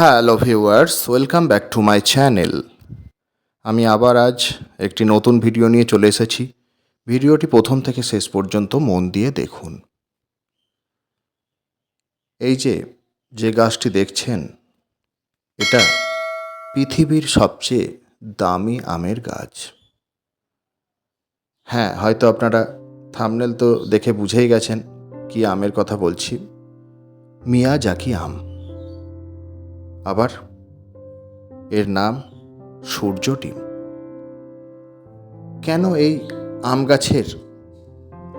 Hello viewers welcome back to my channel আমি আবার আজ একটি নতুন ভিডিও নিয়ে চলে এসেছি। ভিডিওটি প্রথম থেকে শেষ পর্যন্ত মন দিয়ে দেখুন। এই যে যে গাছটি দেখছেন, এটা পৃথিবীর সবচেয়ে দামি আমের গাছ। হ্যাঁ হয়তো আপনারা থামনেল তো দেখে বুঝেই গেছেন কি আমের কথা বলছি। মিয়া জাকি আম। আবার এর নাম সূর্য ডিম। কেন এই আম গাছের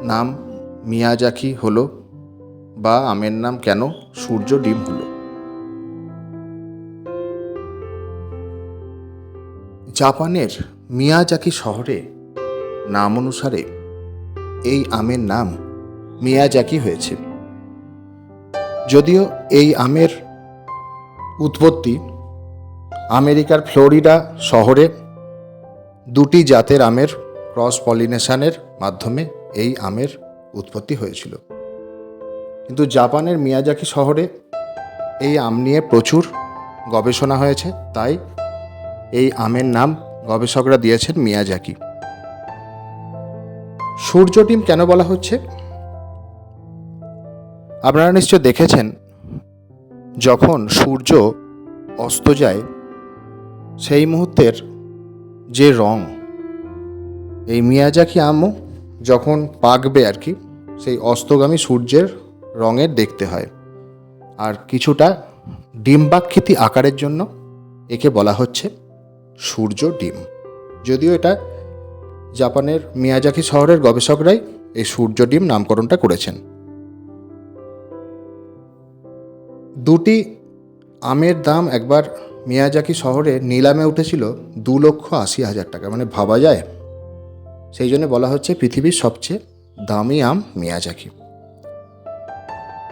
নাম মিয়াজাকি হলো বা আমের নাম কেন সূর্য ডিম হলো? জাপানের মিয়াজাকি শহরে নাম অনুসারে এই আমের নাম মিয়াজাকি হয়েছে। যদিও এই আমের উৎপত্তি আমেরিকার ফ্লোরিডা শহরে দুটি জাতের আমের ক্রস পলিনেশনের মাধ্যমে এই আমের উৎপত্তি হয়েছিল। কিন্তু জাপানের মিয়াজাকি শহরে এই আম নিয়ে প্রচুর গবেষণা হয়েছে, তাই এই আমের নাম গবেষকরা দিয়েছেন মিয়াজাকি। সূর্য ডিম কেন বলা হচ্ছে? আপনারা নিশ্চয় দেখেছেন যখন সূর্য অস্ত যায়, সেই মুহূর্তের যে রং, এই মিয়াজাকি আমও যখন পাকবে আর কি, সেই অস্তগামী সূর্যের রঙের দেখতে হয়। আর কিছুটা ডিম্বাকৃতি আকারের জন্য একে বলা হচ্ছে সূর্য ডিম। যদিও এটা জাপানের মিয়াজাকি শহরের গবেষকরাই এই সূর্য ডিম নামকরণটা করেছেন। দুটি আমের দাম একবার মিয়াজাকি শহরে নিলামে উঠেছিল দু লক্ষ আশি হাজার টাকা। মানে ভাবা যায়। সেই জন্য বলা হচ্ছে পৃথিবীর সবচেয়ে দামি আম মিয়াজাকি।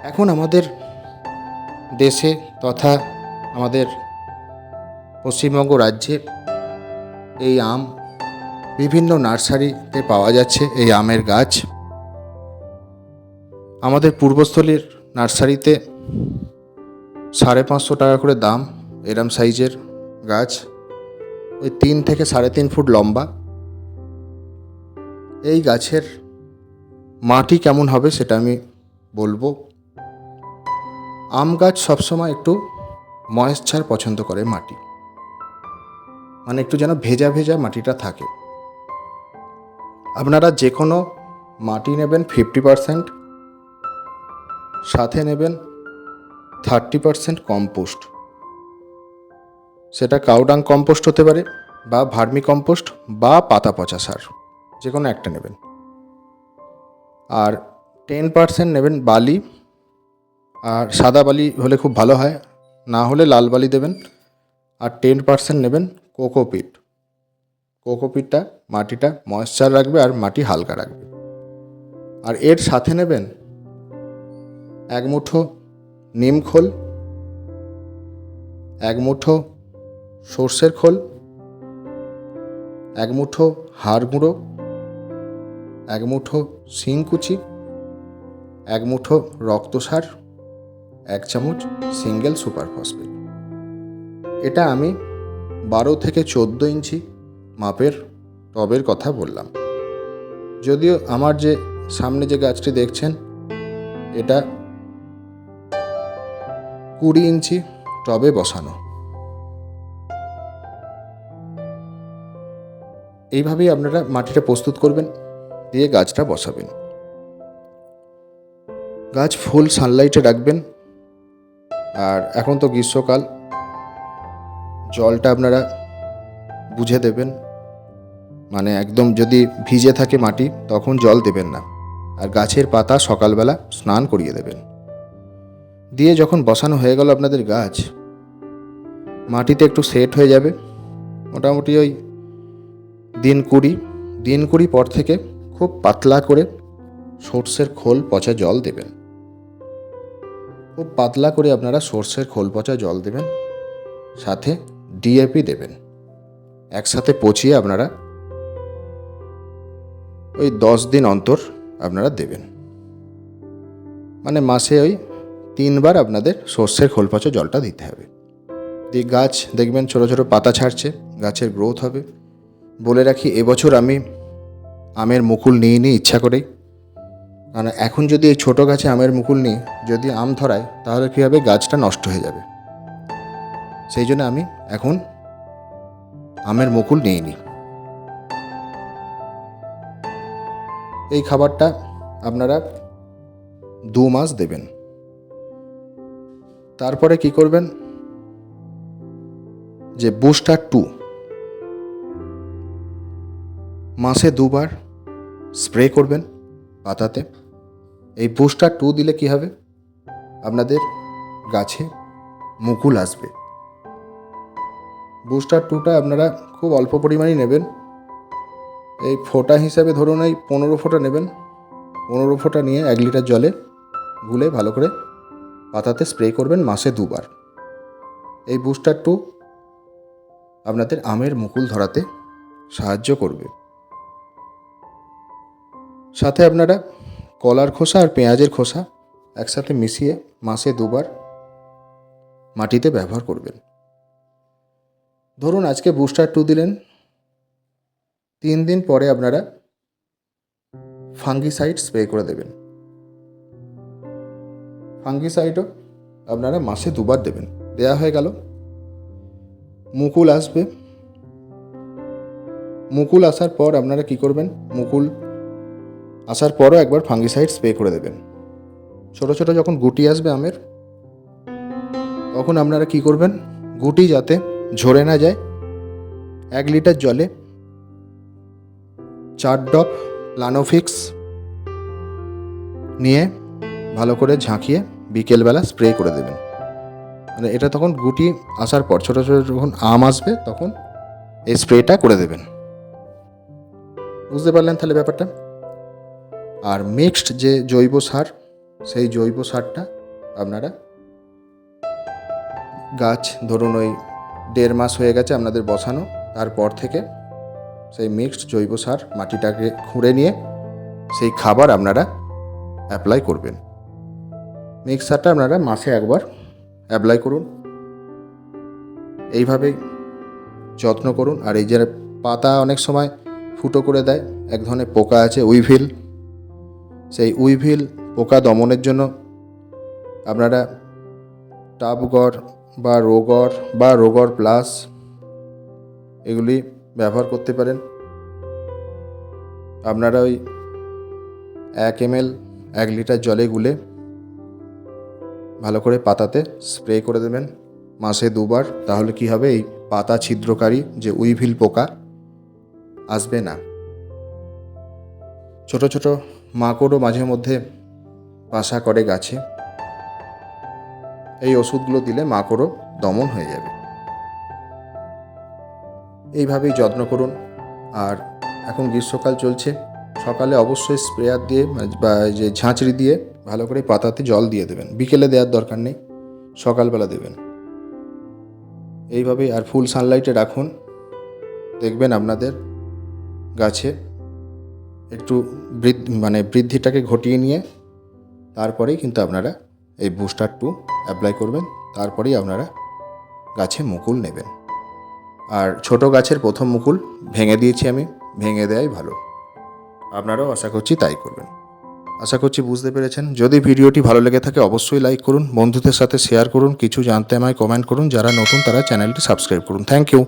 এখন আমাদের দেশে তথা আমাদের পশ্চিমবঙ্গ রাজ্যে এই আম বিভিন্ন নার্সারিতে পাওয়া যাচ্ছে এই আমের গাছ। আমাদের পূর্বস্থলীর নার্সারিতে সাড়ে পাঁচশো টাকা করে দাম এরম সাইজের গাছ। ওই তিন থেকে সাড়ে তিন ফুট লম্বা। এই গাছের মাটি কেমন হবে সেটা আমি বলব। আম গাছ সবসময় একটু ময়েশ্চার পছন্দ করে মাটি। মানে একটু যেন ভেজা ভেজা মাটিটা থাকে। আপনারা যে কোনো মাটি নেবেন ফিফটি পারসেন্ট সাথে নেবেন থার্টি পারসেন্ট কম্পোস্ট। সেটা কাউডাং কম্পোস্ট হতে পারে বা ভার্মি কম্পোস্ট বা পাতা পচা সার, যে কোনো একটা নেবেন। আর টেন পারসেন্ট নেবেন বালি, আর সাদা বালি হলে খুব ভালো হয়, না হলে লাল বালি দেবেন। আর টেন পারসেন্ট নেবেন কোকোপিট কোকোপিটটা মাটিটা ময়েশ্চার রাখবে আর মাটি হালকা রাখবে। আর এর সাথে নেবেন এক মুঠো নিম খোল, এক মুঠো সর্ষের খোল, এক মুঠো হাড় গুঁড়ো, এক মুঠো শিংকুচি এক মুঠো রক্তসার এক চামচ সিঙ্গেল সুপার ফসফেট। এটা আমি বারো থেকে চোদ্দ ইঞ্চি মাপের টবের কথা বললাম। যদিও আমার যে সামনে যে গাছটি দেখছেন, এটা কুড়ি ইঞ্চি টবে বসানো। এইভাবেই আপনারা মাটিটা প্রস্তুত করবেন, দিয়ে গাছটা বসাবেন। গাছ ফুল সানলাইটে রাখবেন। আর এখন তো গ্রীষ্মকাল, জলটা আপনারা বুঝে দেবেন। মানে একদম যদি ভিজে থাকে মাটি, তখন জল দেবেন না। আর গাছের পাতা সকালবেলা স্নান করিয়ে দেবেন। দিয়ে যখন বসানো হয়ে গেল আপনাদের গাছ, মাটিতে একটু সেট হয়ে যাবে। মোটামুটি ওই দিন কুড়ি দিন কুড়ি পর থেকে খুব পাতলা করে সর্ষের খোল পচা জল দেবেন। খুব পাতলা করে আপনারা সর্ষের খোল পচা জল দেবেন, সাথে ডিএপি দেবেন। একসাথে পচিয়ে আপনারা ওই দশ দিন অন্তর আপনারা দেবেন। মানে মাসে ওই তিনবার আপনাদের সর্ষের খোল পচা জলটা দিতে হবে। দিয়ে গাছ দেখবেন ছোট ছোট পাতা ছাড়ছে, গাছের গ্রোথ হবে। বলে রাখি, এবছর আমি আমের মুকুল নিয়ে নিই ইচ্ছা করেই। কারণ এখন যদি এই ছোটো গাছে আমের মুকুল নিই, যদি আম ধরায়, তাহলে কী হবে গাছটা নষ্ট হয়ে যাবে? সেই জন্য আমি এখন আমের মুকুল নিয়ে নিই। এই খাবারটা আপনারা দু মাস দেবেন। তারপরে কি করবেন? যে বুস্টার টু। মাসে দুবার স্প্রে করবেন পাতাতে। এই বুস্টার টু দিলে কি হবে? আপনাদের গাছে মুকুল আসবে। বুস্টার টুটা আপনারা খুব অল্প পরিমাণেই নেবেন। এই ফোঁটা হিসাবে ধরুন এই পনেরো ফোঁটা নেবেন। পনেরো ফোঁটা নিয়ে এক লিটার জলে গুলে ভালো করে পাতাতে স্প্রে করবেন মাসে দুবার। এই বুস্টার টু আপনাদের আমের মুকুল ধরাতে সাহায্য করবে। সাথে আপনারা কলার খোসা আর পেঁয়াজের খোসা একসাথে মিশিয়ে মাসে দুবার মাটিতে ব্যবহার করবেন। ধরুন আজকে বুস্টার টু দিলেন, তিন দিন পরে আপনারা ফাঙ্গিসাইড স্প্রে করে দেবেন। ফাঙ্গিসাইডও আপনারা মাসে দুবার দেবেন। দেয়া হয়ে গেল। মুকুল আসবে। মুকুল আসার পর আপনারা কি করবেন? মুকুল আসার পরও একবার ফাঙ্গিসাইড স্প্রে করে দেবেন। ছোট ছোট যখন গুটি আসবে আমের, তখন আপনারা কি করবেন? গুটি যাতে ঝরে না যায়। এক লিটার জলে চার ডপ প্লানোফিক্স নিয়ে ভালো করে ঝাঁকিয়ে বিকেলবেলা স্প্রে করে দেবেন। মানে এটা তখন গুটি আসার পর, ছোটো ছোটো যখন আম আসবে, তখন এই স্প্রেটা করে দেবেন। বুঝতে পারলেন তাহলে ব্যাপারটা? আর মিক্সড যে জৈব সার, সেই জৈব সারটা আপনারা গাছ, ধরুন ওই দেড় মাস হয়ে গেছে আপনাদের বসানো, তারপর থেকে সেই মিক্সড জৈব সার মাটিটাকে খুঁড়ে নিয়ে, সেই খাবার আপনারা অ্যাপ্লাই করবেন। মিক্স সারটা আপনারা মাসে একবার অ্যাপ্লাই করুন। এইভাবেই যত্ন করুন। আর এই যে পাতা অনেক সময় ফুটো করে দেয়, এক ধরনের পোকা আছে উইভিল। সেই উইভিল পোকা দমনের জন্য আপনারা টাবগর বা রোগর বা রোগর প্লাস এগুলি ব্যবহার করতে পারেন। আপনারা ওই এক এমএল, এক লিটার জলে গুলে ভালো করে পাতাতে স্প্রে করে দেবেন মাসে দুবার, তাহলে কি হবে? এই পাতা ছিদ্রকারী যে উইভিল পোকা আসবে না। ছোট ছোট মাকড়ও মাঝে মধ্যে বাসা করে গাছে। এই ওষুধগুলো দিলে মাকড়ও দমন হয়ে যাবে। এইভাবেই যত্ন করুন। আর এখন গ্রীষ্মকাল চলছে, সকালে অবশ্যই স্প্রেয়ার দিয়ে বা যে ঝাঁচড়ি দিয়ে ভালো করে পাতাতে জল দিয়ে দেবেন। বিকেলে দেওয়ার দরকার নেই, সকালবেলা দেবেন। এইভাবেই আর ফুল সানলাইটে রাখুন। দেখবেন আপনাদের গাছে একটু বৃদ্ধি মানে বৃদ্ধিটাকে ঘটিয়ে নিয়ে তারপরেই কিন্তু আপনারা এই বুস্টার টু অ্যাপ্লাই করবেন। তারপরেই আপনারা গাছে মুকুল নেবেন। আর ছোট গাছের প্রথম মুকুল ভেঙে দিয়েছি আমি, ভেঙে দেওয়াই ভালো। আপনারাও আশা করছি তাই করবেন। আশা করছি বুঝতে পেরেছেন। যদি ভিডিওটি ভালো লেগে থাকে, অবশ্যই লাইক করুন, বন্ধুদের সাথে শেয়ার করুন, কিছু জানতে আমায় কমেন্ট করুন, যারা নতুন তারা চ্যানেলটি সাবস্ক্রাইব করুন। Thank you